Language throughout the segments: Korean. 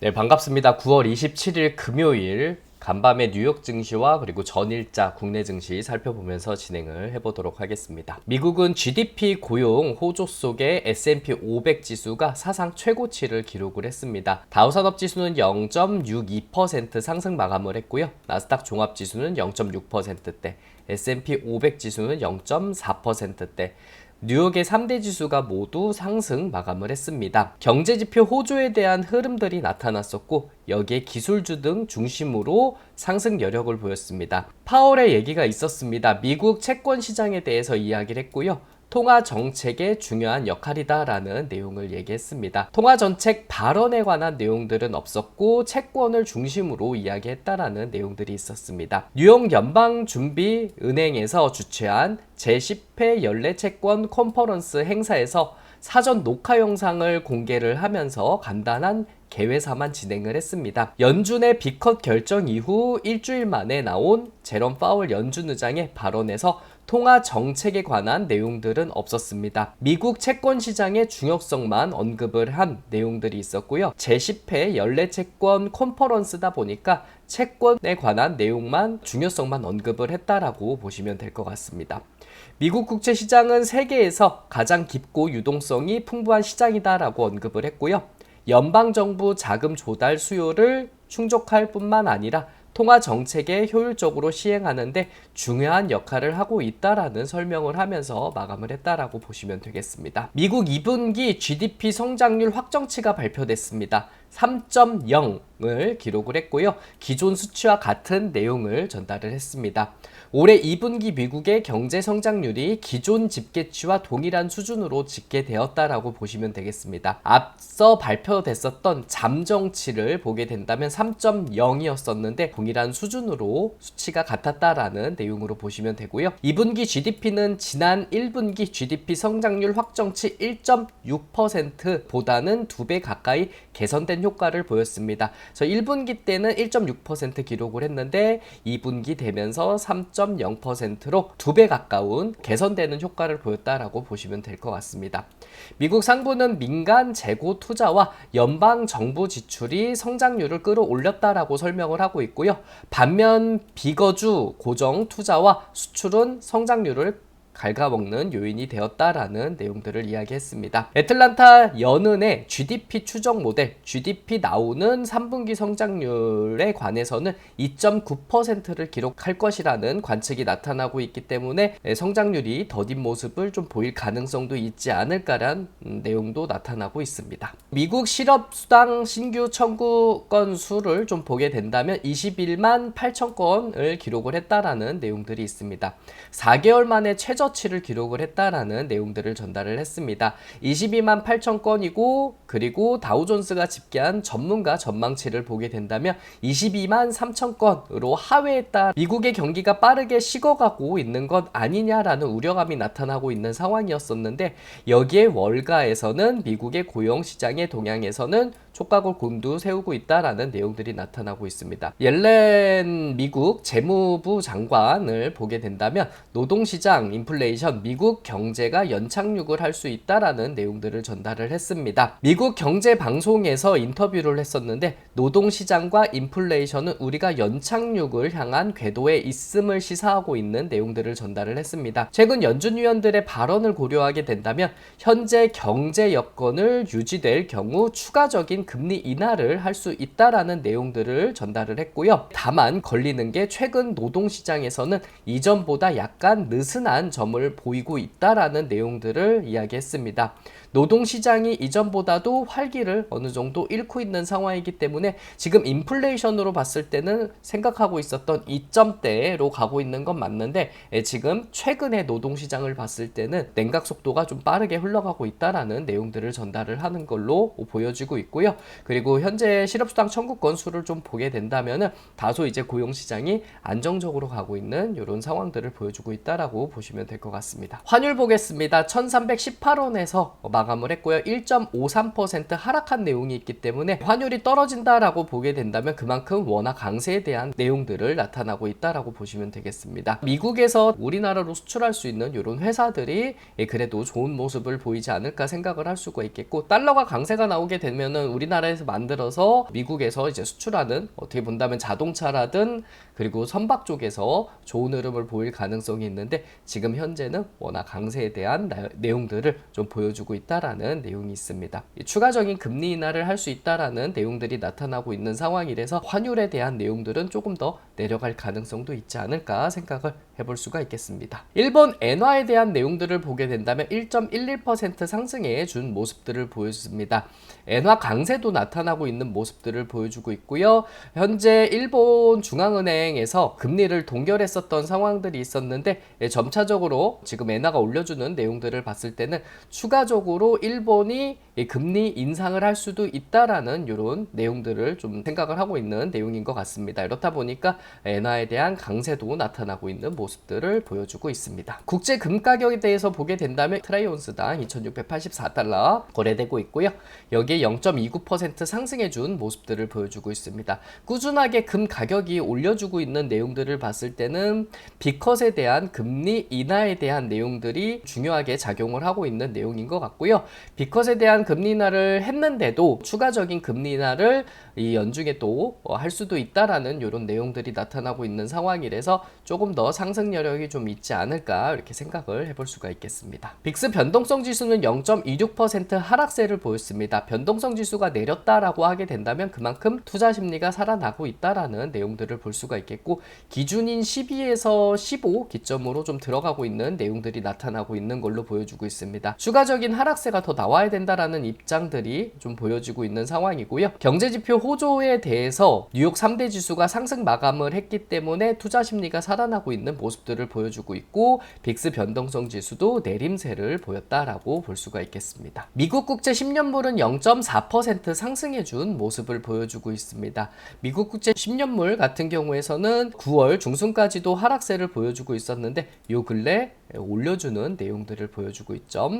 네, 반갑습니다. 9월 27일 금요일 간밤의 뉴욕 증시와 그리고 전일자 국내 증시 살펴보면서 진행을 해보도록 하겠습니다. 미국은 GDP 고용 호조 속에 S&P 500 지수가 사상 최고치를 기록을 했습니다. 다우 산업 지수는 0.62% 상승 마감을 했고요. 나스닥 종합 지수는 0.6%대, S&P 500 지수는 0.4%대, 뉴욕의 3대 지수가 모두 상승 마감을 했습니다. 경제지표 호조에 대한 흐름들이 나타났었고 여기에 기술주 등 중심으로 상승 여력을 보였습니다. 파월의 얘기가 있었습니다. 미국 채권 시장에 대해서 이야기를 했고요. 통화 정책의 중요한 역할이다라는 내용을 얘기했습니다. 통화 정책 발언에 관한 내용들은 없었고 채권을 중심으로 이야기했다라는 내용들이 있었습니다. 뉴욕 연방 준비 은행에서 주최한 제10회 연례 채권 컨퍼런스 행사에서 사전 녹화 영상을 공개를 하면서 간단한 개회사만 진행을 했습니다. 연준의 비컷 결정 이후 일주일 만에 나온 제롬 파월 연준 의장의 발언에서 통화 정책에 관한 내용들은 없었습니다. 미국 채권 시장의 중요성만 언급을 한 내용들이 있었고요. 제10회 연례 채권 컨퍼런스다 보니까 채권에 관한 내용만 중요성만 언급을 했다라고 보시면 될 것 같습니다. 미국 국채 시장은 세계에서 가장 깊고 유동성이 풍부한 시장이다라고 언급을 했고요. 연방 정부 자금 조달 수요를 충족할 뿐만 아니라 통화 정책에 효율적으로 시행하는데 중요한 역할을 하고 있다라는 설명을 하면서 마감을 했다라고 보시면 되겠습니다. 미국 2분기 GDP 성장률 확정치가 발표됐습니다. 3.0을 기록을 했고요. 기존 수치와 같은 내용을 전달을 했습니다. 올해 2분기 미국의 경제 성장률이 기존 집계치와 동일한 수준으로 집계되었다라고 보시면 되겠습니다. 앞서 발표됐었던 잠정치를 보게 된다면 3.0이었었는데 동일한 수준으로 수치가 같았다라는 내용으로 보시면 되고요. 2분기 GDP는 지난 1분기 GDP 성장률 확정치 1.6%보다는 2배 가까이 개선된 효과를 보였습니다. 저 1분기 때는 1.6% 기록을 했는데 2분기 되면서 3.0%로 2배 가까운 개선되는 효과를 보였다라고 보시면 될 것 같습니다. 미국 상부는 민간 재고 투자와 연방 정부 지출이 성장률을 끌어올렸다라고 설명을 하고 있고요. 반면 비거주 고정 투자와 수출은 성장률을 갉아먹는 요인이 되었다라는 내용들을 이야기했습니다. 애틀란타 연은의 GDP 추정 모델, GDP 나오는 3분기 성장률에 관해서는 2.9%를 기록할 것이라는 관측이 나타나고 있기 때문에 성장률이 더딘 모습을 좀 보일 가능성도 있지 않을까란 내용도 나타나고 있습니다. 미국 실업수당 신규 청구 건 수를 좀 보게 된다면 21만 8천 건을 기록을 했다라는 내용들이 있습니다. 4개월 만에 최저 최저치를 기록을 했다라는 내용들을 전달을 했습니다. 22만 8천 건이고 그리고 다우존스가 집계한 전문가 전망치를 보게 된다면 22만 3천 건으로 하회했다. 미국의 경기가 빠르게 식어가고 있는 것 아니냐라는 우려감이 나타나고 있는 상황이었었는데 여기에 월가에서는 미국의 고용 시장의 동향에서는 촉각을 곤두 세우고 있다라는 내용들이 나타나고 있습니다. 옐렌 미국 재무부 장관을 보게 된다면 노동시장, 인플레이션, 미국 경제가 연착륙을 할 수 있다라는 내용들을 전달을 했습니다. 미국 경제 방송에서 인터뷰를 했었는데 노동시장과 인플레이션은 우리가 연착륙을 향한 궤도에 있음을 시사하고 있는 내용들을 전달을 했습니다. 최근 연준 위원들의 발언을 고려하게 된다면 현재 경제 여건을 유지될 경우 추가적인 금리 인하를 할 수 있다라는 내용들을 전달을 했고요. 다만 걸리는 게 최근 노동 시장에서는 이전보다 약간 느슨한 점을 보이고 있다라는 내용들을 이야기했습니다. 노동 시장이 이전보다도 활기를 어느 정도 잃고 있는 상황이기 때문에 지금 인플레이션으로 봤을 때는 생각하고 있었던 2점대로 가고 있는 건 맞는데 예, 지금 최근의 노동 시장을 봤을 때는 냉각 속도가 좀 빠르게 흘러가고 있다라는 내용들을 전달을 하는 걸로 보여지고 있고요. 그리고 현재 실업수당 청구 건수를 좀 보게 된다면은 다소 이제 고용 시장이 안정적으로 가고 있는 이런 상황들을 보여주고 있다라고 보시면 될 것 같습니다. 환율 보겠습니다. 1318원에서 마감을 했고요. 1.53% 하락한 내용이 있기 때문에 환율이 떨어진다라고 보게 된다면 그만큼 원화 강세에 대한 내용들을 나타나고 있다라고 보시면 되겠습니다. 미국에서 우리나라로 수출할 수 있는 이런 회사들이 예, 그래도 좋은 모습을 보이지 않을까 생각을 할 수가 있겠고 달러가 강세가 나오게 되면은 우리나라에서 만들어서 미국에서 이제 수출하는 어떻게 본다면 자동차라든 그리고 선박 쪽에서 좋은 흐름을 보일 가능성이 있는데 지금 현재는 워낙 강세에 대한 나- 내용들을 좀 보여주고 있다라는 내용이 있습니다. 이 추가적인 금리 인하를 할 수 있다라는 내용들이 나타나고 있는 상황이라서 환율에 대한 내용들은 조금 더 내려갈 가능성도 있지 않을까 생각을 해볼 수가 있겠습니다. 일본 엔화에 대한 내용들을 보게 된다면 1.11% 상승해 준 모습들을 보여줍니다. 엔화 강세도 나타나고 있는 모습들을 보여주고 있고요. 현재 일본 중앙은행 에서 금리를 동결했었던 상황들이 있었는데 예, 점차적으로 지금 엔화가 올려주는 내용들을 봤을 때는 추가적으로 일본이 이 금리 인상을 할 수도 있다라는 이런 내용들을 좀 생각을 하고 있는 내용인 것 같습니다. 이렇다 보니까 엔화에 대한 강세도 나타나고 있는 모습들을 보여주고 있습니다. 국제 금 가격에 대해서 보게 된다면 트라이온스당 2,684달러 거래되고 있고요. 여기에 0.29% 상승해준 모습들을 보여주고 있습니다. 꾸준하게 금 가격이 올려주고 있는 내용들을 봤을 때는 비컷에 대한 금리 인하에 대한 내용들이 중요하게 작용을 하고 있는 내용인 것 같고요. 비컷에 대한 금리 인하를 했는데도 추가적인 금리 인하를 이 연중에 또 할 수도 있다라는 이런 내용들이 나타나고 있는 상황이라서 조금 더 상승 여력이 좀 있지 않을까 이렇게 생각을 해볼 수가 있겠습니다. 빅스 변동성 지수는 0.26% 하락세를 보였습니다. 변동성 지수가 내렸다라고 하게 된다면 그만큼 투자 심리가 살아나고 있다라는 내용들을 볼 수가 있겠 고 기준인 12에서 15 기점으로 좀 들어가고 있는 내용들이 나타나고 있는 걸로 보여주고 있습니다. 추가적인 하락세가 더 나와야 된다라는 입장들이 좀 보여지고 있는 상황이고요. 경제지표 호조에 대해서 뉴욕 3대 지수가 상승 마감을 했기 때문에 투자 심리가 살아나고 있는 모습들을 보여주고 있고 빅스 변동성 지수도 내림세를 보였다라고 볼 수가 있겠습니다. 미국 국채 10년물은 0.4% 상승해준 모습을 보여주고 있습니다. 미국 국채 10년물 같은 경우 에서는 9월 중순까지도 하락세를 보여주고 있었는데 요 근래 올려주는 내용들을 보여주고 있죠.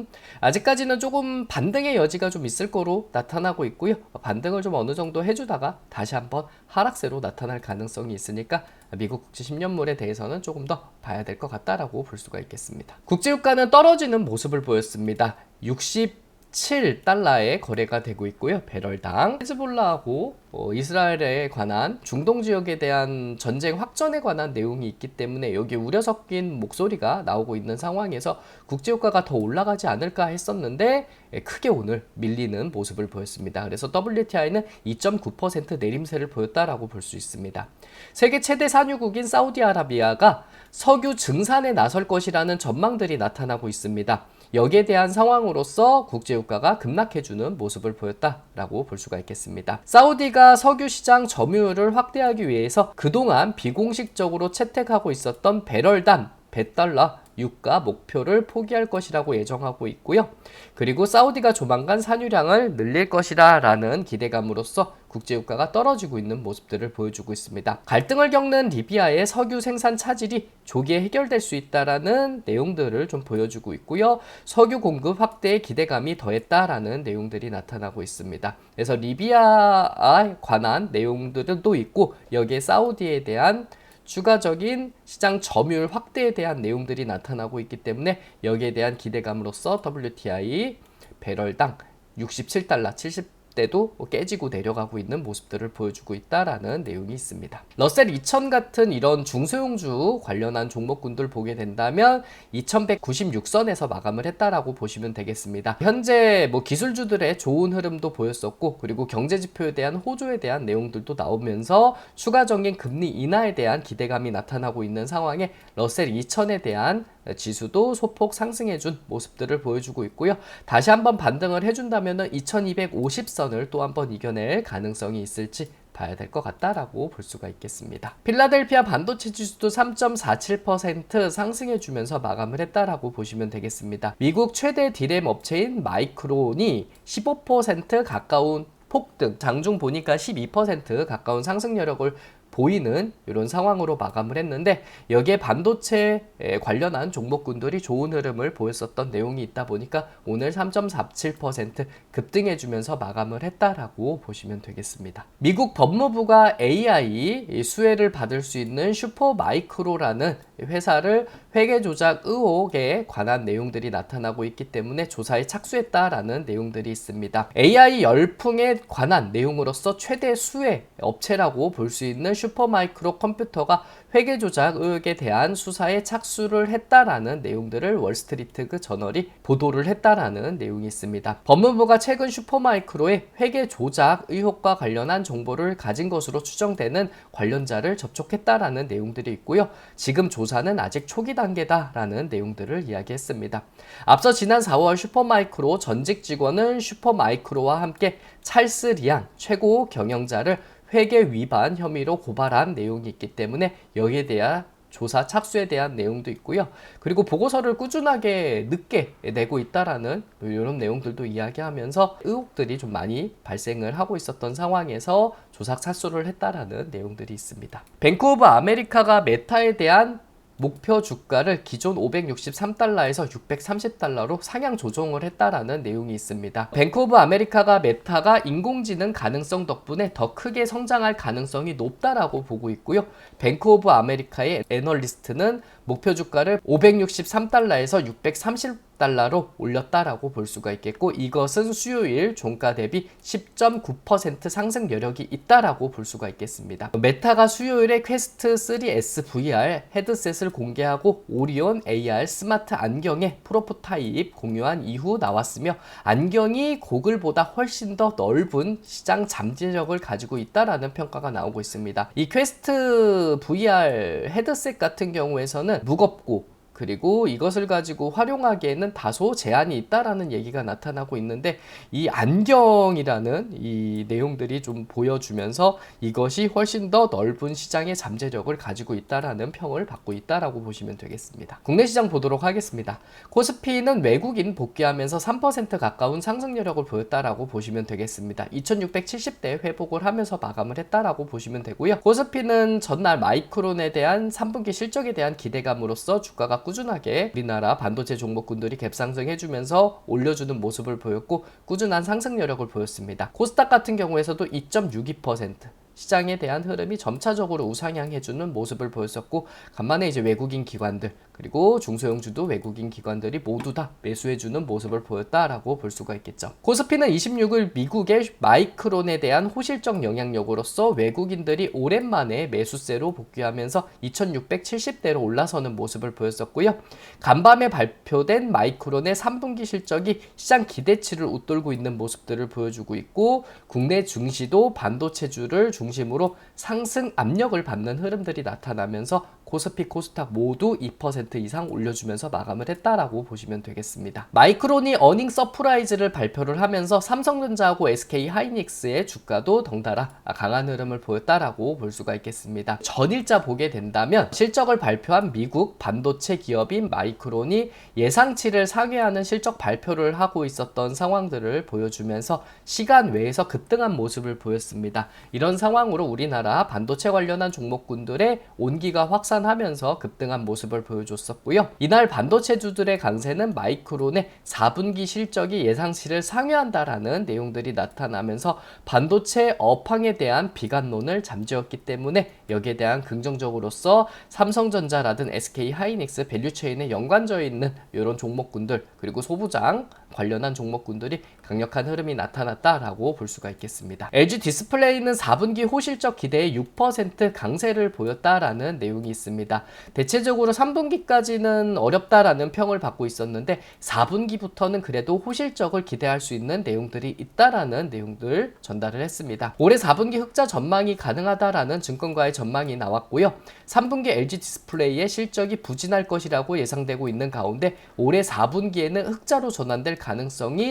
아직까지는 조금 반등의 여지가 좀 있을 거로 나타나고 있고요. 반등을 좀 어느 정도 해주다가 다시 한번 하락세로 나타날 가능성이 있으니까 미국 국제 10년물에 대해서는 조금 더 봐야 될 것 같다라고 볼 수가 있겠습니다. 국제유가는 떨어지는 모습을 보였습니다. 60 7달러에 거래가 되고 있고요. 배럴당 헤즈볼라하고 어, 이스라엘에 관한 중동 지역에 대한 전쟁 확전에 관한 내용이 있기 때문에 여기 우려 섞인 목소리가 나오고 있는 상황에서 국제 유가가 더 올라가지 않을까 했었는데 예, 크게 오늘 밀리는 모습을 보였습니다. 그래서 WTI는 2.9% 내림세를 보였다라고 볼 수 있습니다. 세계 최대 산유국인 사우디아라비아가 석유 증산에 나설 것이라는 전망들이 나타나고 있습니다. 여기에 대한 상황으로서 국제유가가 급락해주는 모습을 보였다라고 볼 수가 있겠습니다. 사우디가 석유 시장 점유율을 확대하기 위해서 그동안 비공식적으로 채택하고 있었던 배럴당 100달러 유가 목표를 포기할 것이라고 예정하고 있고요. 그리고 사우디가 조만간 산유량을 늘릴 것이라라는 기대감으로써 국제유가가 떨어지고 있는 모습들을 보여주고 있습니다. 갈등을 겪는 리비아의 석유 생산 차질이 조기에 해결될 수 있다라는 내용들을 좀 보여주고 있고요. 석유 공급 확대에 기대감이 더했다라는 내용들이 나타나고 있습니다. 그래서 리비아에 관한 내용들도 있고 여기에 사우디에 대한 추가적인 시장 점유율 확대에 대한 내용들이 나타나고 있기 때문에 여기에 대한 기대감으로써 WTI 배럴당 67달러 70 대도 깨지고 내려가고 있는 모습들을 보여주고 있다라는 내용이 있습니다. 러셀 2000 같은 이런 중소형주 관련한 종목군들 보게 된다면 2196선에서 마감을 했다라고 보시면 되겠습니다. 현재 뭐 기술주들의 좋은 흐름도 보였었고 그리고 경제 지표에 대한 호조에 대한 내용들도 나오면서 추가적인 금리 인하에 대한 기대감이 나타나고 있는 상황에 러셀 2000에 대한 지수도 소폭 상승해준 모습들을 보여주고 있고요. 다시 한번 반등을 해준다면 2250선을 또 한번 이겨낼 가능성이 있을지 봐야 될 것 같다라고 볼 수가 있겠습니다. 필라델피아 반도체 지수도 3.47% 상승해주면서 마감을 했다라고 보시면 되겠습니다. 미국 최대 디램 업체인 마이크론이 15% 가까운 폭등, 장중 보니까 12% 가까운 상승 여력을 보이는 이런 상황으로 마감을 했는데 여기에 반도체에 관련한 종목군들이 좋은 흐름을 보였었던 내용이 있다 보니까 오늘 3.47% 급등해주면서 마감을 했다라고 보시면 되겠습니다. 미국 법무부가 AI 수혜를 받을 수 있는 슈퍼마이크로라는 회사를 회계 조작 의혹에 관한 내용들이 나타나고 있기 때문에 조사에 착수했다라는 내용들이 있습니다. AI 열풍에 관한 내용으로서 최대 수혜 업체라고 볼 수 있는 슈 퍼마이크로 컴퓨터가 회계 조작 의혹에 대한 수사에 착수를 했다라는 내용들을 월스트리트 그 저널이 보도를 했다라는 내용이 있습니다. 법무부가 최근 슈퍼마이크로의 회계 조작 의혹과 관련한 정보를 가진 것으로 추정되는 관련자를 접촉했다라는 내용들이 있고요. 지금 조사는 아직 초기 단계다라는 내용들을 이야기했습니다. 앞서 지난 4월 슈퍼마이크로 전직 직원은 슈퍼마이크로와 함께 찰스 리앙 최고 경영자를 회계 위반 혐의로 고발한 내용이 있기 때문에 여기에 대한 조사 착수에 대한 내용도 있고요. 그리고 보고서를 꾸준하게 늦게 내고 있다라는 이런 내용들도 이야기하면서 의혹들이 좀 많이 발생을 하고 있었던 상황에서 조사 착수를 했다라는 내용들이 있습니다. 뱅크 오브 아메리카가 메타에 대한 목표 주가를 기존 563달러에서 630달러로 상향 조정을 했다라는 내용이 있습니다. 뱅크 오브 아메리카가 메타가 인공지능 가능성 덕분에 더 크게 성장할 가능성이 높다라고 보고 있고요. 뱅크 오브 아메리카의 애널리스트는 목표 주가를 563달러에서 630달러 로 올렸다라고 볼 수가 있겠고 이것은 수요일 종가 대비 10.9% 상승 여력이 있다라고 볼 수가 있겠습니다. 메타가 수요일에 퀘스트 3S VR 헤드셋을 공개하고 오리온 AR 스마트 안경의 프로토타입 공유한 이후 나왔으며 안경이 고글보다 훨씬 더 넓은 시장 잠재력을 가지고 있다라는 평가가 나오고 있습니다. 이 퀘스트 VR 헤드셋 같은 경우에서는 무겁고 그리고 이것을 가지고 활용하기에는 다소 제한이 있다라는 얘기가 나타나고 있는데 이 안경이라는 이 내용들이 좀 보여주면서 이것이 훨씬 더 넓은 시장의 잠재력을 가지고 있다라는 평을 받고 있다라고 보시면 되겠습니다. 국내 시장 보도록 하겠습니다. 코스피는 외국인 복귀하면서 3% 가까운 상승 여력을 보였다라고 보시면 되겠습니다. 2670대 회복을 하면서 마감을 했다라고 보시면 되고요. 코스피는 전날 마이크론에 대한 3분기 실적에 대한 기대감으로써 주가가 꾸준하게 우리나라 반도체 종목군들이 갭상승해주면서 올려주는 모습을 보였고 꾸준한 상승 여력을 보였습니다. 코스닥 같은 경우에서도 2.62% 시장에 대한 흐름이 점차적으로 우상향해주는 모습을 보였었고 간만에 이제 외국인 기관들 그리고 중소형주도 외국인 기관들이 모두 다 매수해주는 모습을 보였다라고 볼 수가 있겠죠. 코스피는 26일 미국의 마이크론에 대한 호실적 영향력으로서 외국인들이 오랜만에 매수세로 복귀하면서 2670대로 올라서는 모습을 보였었고요. 간밤에 발표된 마이크론의 3분기 실적이 시장 기대치를 웃돌고 있는 모습들을 보여주고 있고 국내 증시도 반도체주를 중 중심으로 상승 압력을 받는 흐름들이 나타나면서 코스피, 코스닥 모두 2% 이상 올려주면서 마감을 했다라고 보시면 되겠습니다. 마이크론이 어닝 서프라이즈를 발표를 하면서 삼성전자하고 SK 하이닉스의 주가도 덩달아 강한 흐름을 보였다라고 볼 수가 있겠습니다. 전일자 보게 된다면 실적을 발표한 미국 반도체 기업인 마이크론이 예상치를 상회하는 실적 발표를 하고 있었던 상황들을 보여주면서 시간 외에서 급등한 모습을 보였습니다. 이런 상황 으로 우리나라 반도체 관련한 종목군들의 온기가 확산 하면서 급등한 모습을 보여줬었고요. 이날 반도체주들의 강세는 마이크론의 4분기 실적이 예상치를 상회한다라는 내용들이 나타나면서 반도체 업황에 대한 비관론을 잠재웠기 때문에 여기에 대한 긍정적으로서 삼성전자라든 SK 하이닉스 밸류체인에 연관져 있는 이런 종목군들 그리고 소부장 관련한 종목군들이 강력한 흐름이 나타났다라고 볼 수가 있겠습니다. LG 디스플레이는 4분기 호실적 기대에 6% 강세를 보였다라는 내용이 있습니다. 대체적으로 3분기까지는 어렵다라는 평을 받고 있었는데 4분기부터는 그래도 호실적을 기대할 수 있는 내용들이 있다라는 내용들 전달을 했습니다. 올해 4분기 흑자 전망이 가능하다라는 증권가의 전망이 나왔고요. 3분기 LG 디스플레이의 실적이 부진할 것이라고 예상되고 있는 가운데 올해 4분기에는 흑자로 전환될 가능성이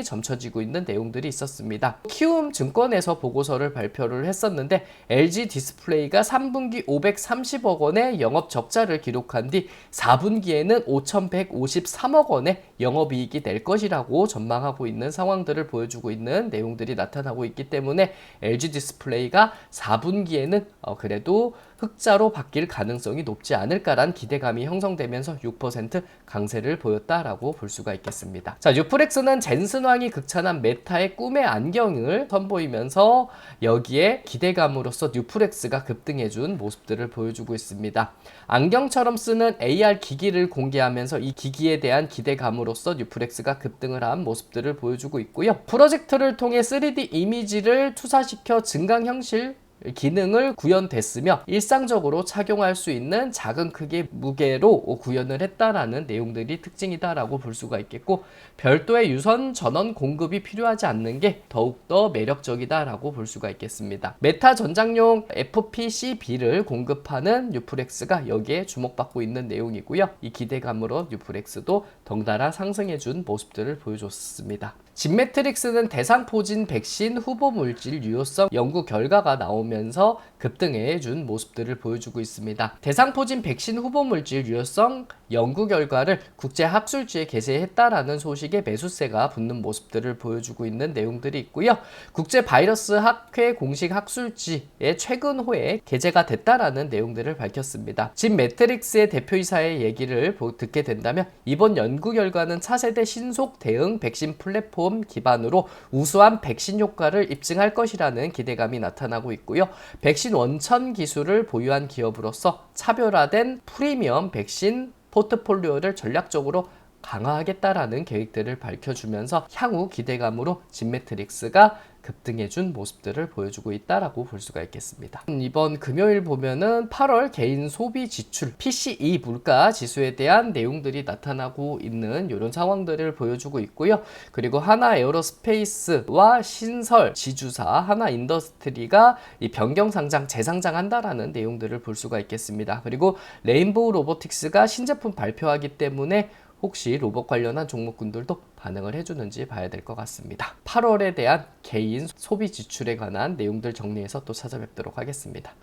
점쳐지고 있는 내용들이 있었습니다. 키움 증권에서 보고서를 발표를 했었는데 LG 디스플레이가 3분기 530억 원의 영업 적자를 기록한 뒤 4분기에는 5,153억 원의 영업이익이 낼 것이라고 전망하고 있는 상황들을 보여주고 있는 내용들이 나타나고 있기 때문에 LG 디스플레이가 4분기에는 어 그래도 흑자로 바뀔 가능성이 높지 않을까란 기대감이 형성되면서 6% 강세를 보였다라고 볼 수가 있겠습니다. 자, 유프렉스는 젠슨왕이 극찬한 메타의 꿈의 안경을 선보이면서 여기에 기대감으로써 뉴프렉스가 급등해준 모습들을 보여주고 있습니다. 안경처럼 쓰는 AR 기기를 공개하면서 이 기기에 대한 기대감으로써 뉴프렉스가 급등을 한 모습들을 보여주고 있고요. 프로젝트를 통해 3D 이미지를 투사시켜 증강 현실 기능을 구현됐으며 일상적으로 착용할 수 있는 작은 크기의 무게로 구현을 했다라는 내용들이 특징이다라고 볼 수가 있겠고 별도의 유선 전원 공급이 필요하지 않는 게 더욱더 매력적이다라고 볼 수가 있겠습니다. 메타 전장용 FPCB를 공급하는 뉴프렉스가 여기에 주목받고 있는 내용이고요. 이 기대감으로 뉴프렉스도 덩달아 상승해준 모습들을 보여줬습니다. 진매트릭스는 대상포진 백신 후보 물질 유효성 연구 결과가 나오면서 급등해 준 모습들을 보여주고 있습니다. 대상포진 백신 후보 물질 유효성 연구 결과를 국제 학술지에 게재했다라는 소식에 매수세가 붙는 모습들을 보여주고 있는 내용들이 있고요. 국제 바이러스 학회 공식 학술지에 최근 호에 게재가 됐다라는 내용들을 밝혔습니다. 진 매트릭스의 대표이사의 얘기를 듣게 된다면 이번 연구 결과는 차세대 신속 대응 백신 플랫폼 기반으로 우수한 백신 효과를 입증할 것이라는 기대감이 나타나고 있고요. 백신 원천 기술을 보유한 기업으로서 차별화된 프리미엄 백신 포트폴리오를 전략적으로 강화하겠다라는 계획들을 밝혀주면서 향후 기대감으로 진매트릭스가 급등해준 모습들을 보여주고 있다라고 볼 수가 있겠습니다. 이번 금요일 보면은 8월 개인 소비 지출 PCE 물가 지수에 대한 내용들이 나타나고 있는 이런 상황들을 보여주고 있고요. 그리고 하나 에어로스페이스와 신설 지주사 하나 인더스트리가 이 변경 상장 재상장한다라는 내용들을 볼 수가 있겠습니다. 그리고 레인보우 로보틱스가 신제품 발표하기 때문에 혹시 로봇 관련한 종목군들도 반응을 해주는지 봐야 될 것 같습니다. 8월에 대한 개인 소비 지출에 관한 내용들 정리해서 또 찾아뵙도록 하겠습니다.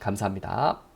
감사합니다.